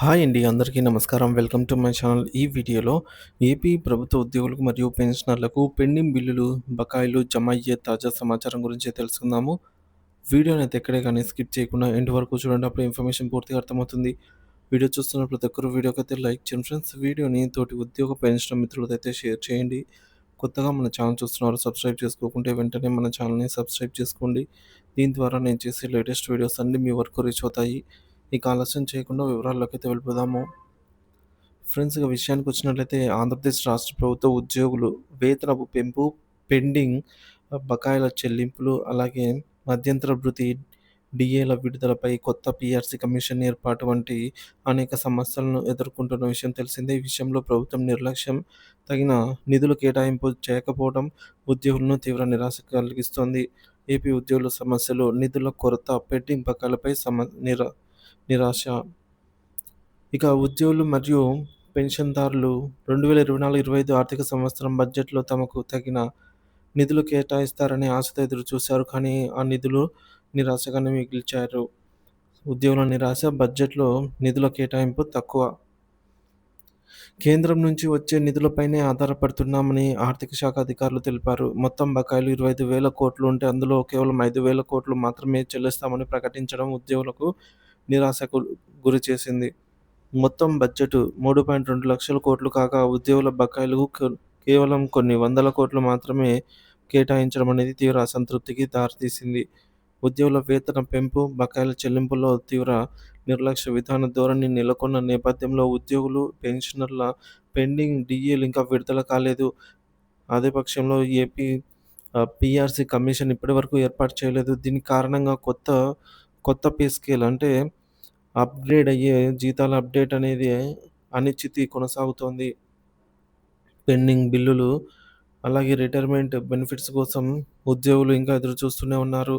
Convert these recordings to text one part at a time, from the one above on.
Hi అండి అందరికీ నమస్కారం. Welcome to my channel. ఈ వీడియోలో ఏపీ ప్రభుత్వ ఉద్యోగులకు మరియు పెన్షనర్లకు పెండింగ్ బిల్లులు బకాయిలు జమ అయ్యే తాజా సమాచారం గురించి తెలుసుకుందాము. వీడియోని అయితే ఎక్కడే కానీ స్కిప్ చేయకుండా ఎండ్ వరకు చూడండి అప్పుడు ఇన్ఫర్మేషన్ పూర్తిగా అర్థమవుతుంది. వీడియో చూస్తున్న ప్రతి ఒక్కరు వీడియోకి అయితే లైక్ చేయండి ఫ్రెండ్స్. వీడియోని తోటి ఉద్యోగ పెన్షన్ మిత్రులతో అయితే షేర్ చేయండి. కొత్తగా మన ఛానల్ చూస్తున్నారు సబ్స్క్రైబ్ చేసుకోకుంటే వెంటనే మన ఛానల్ని సబ్స్క్రైబ్ చేసుకోండి. దీని ద్వారా నేను చేసే లేటెస్ట్ వీడియోస్ అన్నీ మీ వరకు రీచ్ అవుతాయి. ఇక ఆలస్యం చేయకుండా వివరాల్లోకి అయితే వెళ్ళిపోదాము. ఫ్రెండ్స్ ఇక విషయానికి వచ్చినట్లయితే ఆంధ్రప్రదేశ్ రాష్ట్ర ప్రభుత్వ ఉద్యోగులు వేతనపు పెంపు పెండింగ్ బకాయిల చెల్లింపులు అలాగే మధ్యంతర భృతి డిఏల విడుదలపై కొత్త పిఆర్సీ కమిషన్ ఏర్పాటు వంటి అనేక సమస్యలను ఎదుర్కొంటున్న విషయం తెలిసిందే. ఈ విషయంలో ప్రభుత్వం నిర్లక్ష్యం తగిన నిధులు కేటాయింపు చేయకపోవడం ఉద్యోగులను తీవ్ర నిరాశ కలిగిస్తోంది. ఏపీ ఉద్యోగుల సమస్యలు నిధుల కొరత పెండింగ్ బకాయిలపై సమ నిరా నిరాశ. ఇక ఉద్యోగులు మరియు పెన్షన్దారులు రెండు వేల ఇరవై నాలుగు ఇరవై ఐదు ఆర్థిక సంవత్సరం బడ్జెట్లో తమకు తగిన నిధులు కేటాయిస్తారని ఆశతో ఎదురు చూశారు కానీ ఆ నిధులు నిరాశగానే మిగిల్చారు. ఉద్యోగుల నిరాశ బడ్జెట్లో నిధుల కేటాయింపు తక్కువ. కేంద్రం నుంచి వచ్చే నిధులపైనే ఆధారపడుతున్నామని ఆర్థిక శాఖ అధికారులు తెలిపారు. మొత్తం బకాయిలు ఇరవై ఐదు వేల కోట్లు ఉంటే అందులో కేవలం ఐదు వేల కోట్లు మాత్రమే చెల్లిస్తామని ప్రకటించడం ఉద్యోగులకు నిరాశకు గురి చేసింది. మొత్తం బడ్జెట్ మూడు పాయింట్ రెండు లక్షల కోట్లు కాగా ఉద్యోగుల బకాయిలు కేవలం కొన్ని వందల కోట్లు మాత్రమే కేటాయించడం అనేది తీవ్ర అసంతృప్తికి దారితీసింది. ఉద్యోగుల వేతన పెంపు బకాయిల చెల్లింపుల్లో తీవ్ర నిర్లక్ష్య విధాన ధోరణి నెలకొన్న నేపథ్యంలో ఉద్యోగులు పెన్షనర్ల పెండింగ్ డిఏలు ఇంకా విడుదల కాలేదు. అదే పక్షంలో ఏపీ పీఆర్సీ కమిషన్ ఇప్పటి వరకు ఏర్పాటు చేయలేదు. దీని కారణంగా కొత్త కొత్త పే స్కేల్ అంటే అప్గ్రేడ్ అయ్యే జీతాల అప్డేట్ అనేది అనిశ్చితి కొనసాగుతోంది. పెండింగ్ బిల్లులు అలాగే రిటైర్మెంట్ బెనిఫిట్స్ కోసం ఉద్యోగులు ఇంకా ఎదురుచూస్తూనే ఉన్నారు.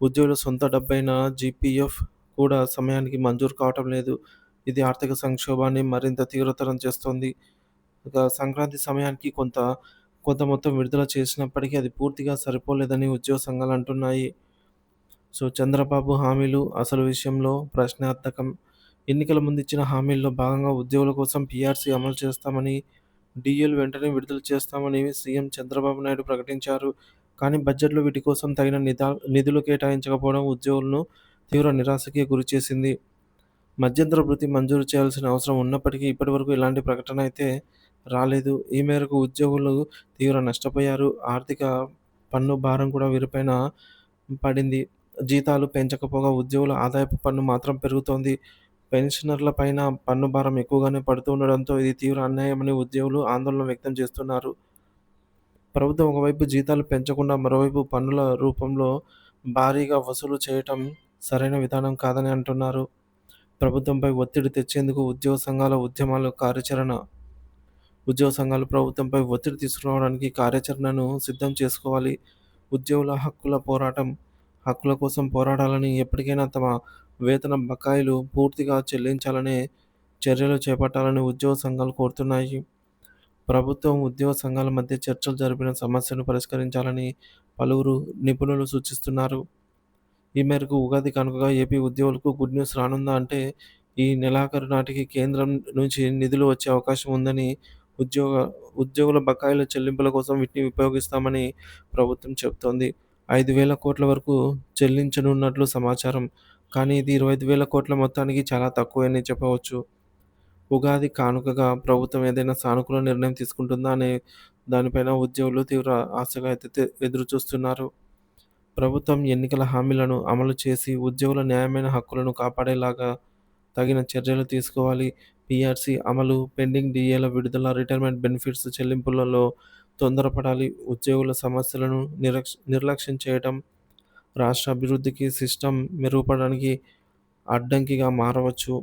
ఉద్యోగుల సొంత డబ్బైన జీపీఎఫ్ కూడా సమయానికి మంజూరు కావటం లేదు. ఇది ఆర్థిక సంక్షోభాన్ని మరింత తీవ్రతరం చేస్తోంది. సంక్రాంతి సమయానికి కొంత కొంత మొత్తం విడుదల చేసినప్పటికీ అది పూర్తిగా సరిపోలేదని ఉద్యోగ సంఘాలు అంటున్నాయి. సో చంద్రబాబు హామీలు అసలు విషయంలో ప్రశ్నార్థకం. ఎన్నికల ముందు ఇచ్చిన హామీల్లో భాగంగా ఉద్యోగుల కోసం పీఆర్సీ అమలు చేస్తామని డీఎల్ వెంటనే విడుదల చేస్తామని సీఎం చంద్రబాబు నాయుడు ప్రకటించారు. కానీ బడ్జెట్లో వీటి కోసం తగిన నిధా నిధులు కేటాయించకపోవడం ఉద్యోగులను తీవ్ర నిరాశకి గురిచేసింది మధ్యంతర వృత్తి మంజూరు చేయాల్సిన అవసరం ఉన్నప్పటికీ ఇప్పటివరకు ఇలాంటి ప్రకటన అయితే రాలేదు. ఈ మేరకు ఉద్యోగులు తీవ్ర నష్టపోయారు. ఆర్థిక పన్ను భారం కూడా వీరిపైన పడింది. జీతాలు పెంచకపోగా ఉద్యోగుల ఆదాయపు పన్ను మాత్రం పెరుగుతోంది. పెన్షనర్ల పైన పన్ను భారం ఎక్కువగానే పడుతూ ఉండడంతో ఇది తీవ్ర అన్యాయమని ఉద్యోగులు ఆందోళన వ్యక్తం చేస్తున్నారు. ప్రభుత్వం ఒకవైపు జీతాలు పెంచకుండా మరోవైపు పన్నుల రూపంలో భారీగా వసూలు చేయటం సరైన విధానం కాదని అంటున్నారు. ప్రభుత్వంపై ఒత్తిడి తెచ్చేందుకు ఉద్యోగ సంఘాల ఉద్యమాలు కార్యాచరణ ఉద్యోగ సంఘాలు ప్రభుత్వంపై ఒత్తిడి తీసుకురావడానికి కార్యాచరణను సిద్ధం చేసుకోవాలి. ఉద్యోగుల హక్కుల పోరాటం హక్కుల కోసం పోరాడాలని ఎప్పటికైనా తమ వేతన బకాయిలు పూర్తిగా చెల్లించాలనే చర్యలు చేపట్టాలని ఉద్యోగ సంఘాలు కోరుతున్నాయి. ప్రభుత్వం ఉద్యోగ సంఘాల మధ్య చర్చలు జరిపిన సమస్యను పరిష్కరించాలని పలువురు నిపుణులు సూచిస్తున్నారు. ఈ మేరకు ఉగాది కనుకగా ఏపీ ఉద్యోగులకు గుడ్ న్యూస్ రానుందా అంటే ఈ నెలాఖరు నాటికి కేంద్రం నుంచి నిధులు వచ్చే అవకాశం ఉందని ఉద్యోగ ఉద్యోగుల బకాయిల చెల్లింపుల కోసం వీటిని ఉపయోగిస్తామని ప్రభుత్వం చెబుతోంది. ఐదు వేల కోట్ల వరకు చెల్లించనున్నట్లు సమాచారం. కానీ ఇది ఇరవై ఐదు వేల కోట్ల మొత్తానికి చాలా తక్కువని చెప్పవచ్చు. ఉగాది కానుకగా ప్రభుత్వం ఏదైనా సానుకూల నిర్ణయం తీసుకుంటుందా అనే దానిపైన ఉద్యోగులు తీవ్ర ఆశగా అయితే ఎదురు చూస్తున్నారు ప్రభుత్వం ఎన్నికల హామీలను అమలు చేసి ఉద్యోగుల న్యాయమైన హక్కులను కాపాడేలాగా తగిన చర్యలు తీసుకోవాలి. పిఆర్సీ అమలు పెండింగ్ డిఏల విడుదల రిటైర్మెంట్ బెనిఫిట్స్ చెల్లింపులలో తొందరపడాలి. ఉద్యోగుల సమస్యలను నిరక్ష నిర్లక్ష్యం చేయటం రాష్ట్ర అభివృద్ధికి సిస్టమ్ మెరుగుపడడానికి అడ్డంకిగా మారవచ్చు.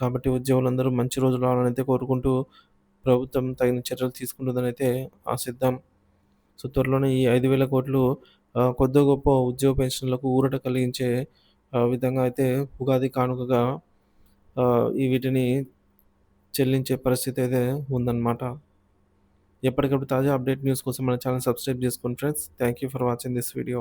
కాబట్టి ఉద్యోగులందరూ మంచి రోజులు రావాలని అయితే కోరుకుంటూ ప్రభుత్వం తగిన చర్యలు తీసుకుంటుందని అయితే ఆశిద్దాం. సో త్వరలోనే ఈ ఐదు వేల కోట్లు కొద్ది గొప్ప ఉద్యోగ పెన్షన్లకు ఊరట కలిగించే విధంగా అయితే ఉగాది కానుకగా ఈ వీటిని చెల్లించే పరిస్థితి అయితే ఉందన్నమాట. ఎప్పటికప్పుడు తాజా అప్డేట్ న్యూస్ కోసం మన ఛానల్ సబ్స్క్రైబ్ చేసుకోండి friends. Thank you for watching this video.